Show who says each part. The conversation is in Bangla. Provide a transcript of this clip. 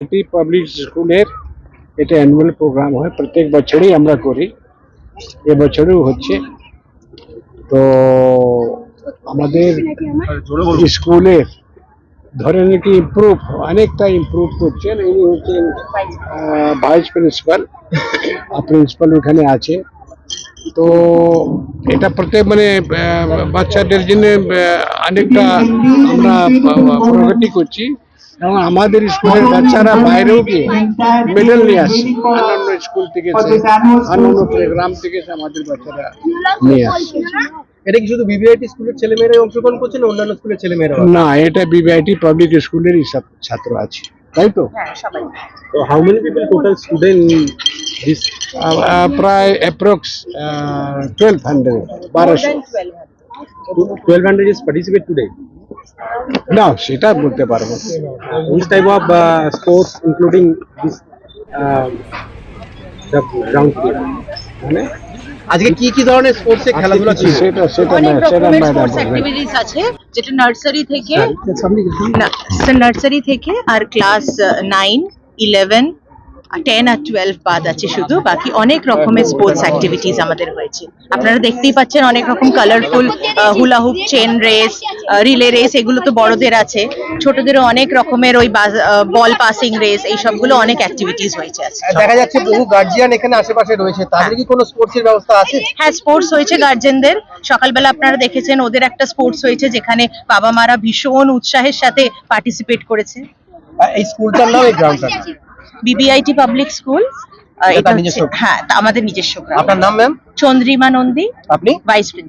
Speaker 1: এটি পাবলিক স্কুলের এটা অ্যানুয়াল প্রোগ্রাম হয়। প্রত্যেক বছরই আমরা করি। এবছরেও হচ্ছে। তো আমাদের স্কুলের ধরেন কি ইমপ্রুভ অনেকটা ইমপ্রুভ করছেন। ইনি হচ্ছেন ভাইস প্রিন্সিপাল প্রিন্সিপাল ওখানে আছে। তো এটা প্রত্যেক মানে বাচ্চাদের জন্য অনেকটা আমরা প্রগতি করছি। এবং আমাদের স্কুলের বাচ্চারা বাইরেও গিয়ে মেডেল নিয়ে আসে। অন্যান্য স্কুল থেকে অন্যান্য প্রোগ্রাম থেকে আমাদের বাচ্চারা নিয়ে আসে।
Speaker 2: এটা কি শুধু বিবিআইটি স্কুলের ছেলেমেয়েরাই অংশগ্রহণ করছে না অন্যান্য স্কুলের ছেলেমেয়েরা
Speaker 1: না এটা বিবিআইটি পাবলিক স্কুলেরই সব ছাত্র আছে। তাই তো?
Speaker 2: তো how many people total student this
Speaker 1: প্রায় অ্যাপ্রক্স টুয়েলভ হান্ড্রেড বারোশো।
Speaker 2: Twelve hundred is participate today
Speaker 1: না সেটা বলতে পারব
Speaker 2: sports including this uh, the ground play মানে আজকে কি কি ধরনের স্পোর্টস এ খেলাধুলা ছিল
Speaker 1: সেটা সেটা না সেটা
Speaker 3: স্পোর্টস অ্যাক্টিভিটিস আছে যেটা নার্সারি থেকে না নার্সারি থেকে আর ক্লাস নাইন ইলেভেন টেন আর টুয়েলভ বাদ আছে শুধু বাকি অনেক রকমের স্পোর্টস অ্যাক্টিভিটিস আমাদের হয়েছে। আপনারা দেখতেই পাচ্ছেন অনেক রকম colourful hula hoop chain race relay race এগুলো তো বড়দের আছে। ছোটদেরও অনেক রকমের ওই বল পাসিং রেস এই সবগুলো অনেক অ্যাক্টিভিটিস হয়েছে
Speaker 2: দেখা যাচ্ছে বহু গার্জিয়ান এখানে আশেপাশে রয়েছে। তাদের কি কোনো স্পোর্টস এর ব্যবস্থা আছে?
Speaker 3: হ্যাঁ স্পোর্টস হয়েছে গার্জেনদের সকালবেলা আপনারা দেখেছেন ওদের একটা স্পোর্টস হয়েছে যেখানে বাবা মারা ভীষণ উৎসাহের সাথে পার্টিসিপেট করেছে।
Speaker 2: এই স্কুলটার নাম এই গ্রাউন্ডটার
Speaker 3: বিবিআইটি পাবলিক স্কুল
Speaker 2: এটা?
Speaker 3: হচ্ছে হ্যাঁ তা আমাদের নিজস্ব গ্রাম।
Speaker 2: আপনার নাম ম্যাম
Speaker 3: চন্দ্রিমা নন্দী
Speaker 2: আপনি?
Speaker 3: Vice principal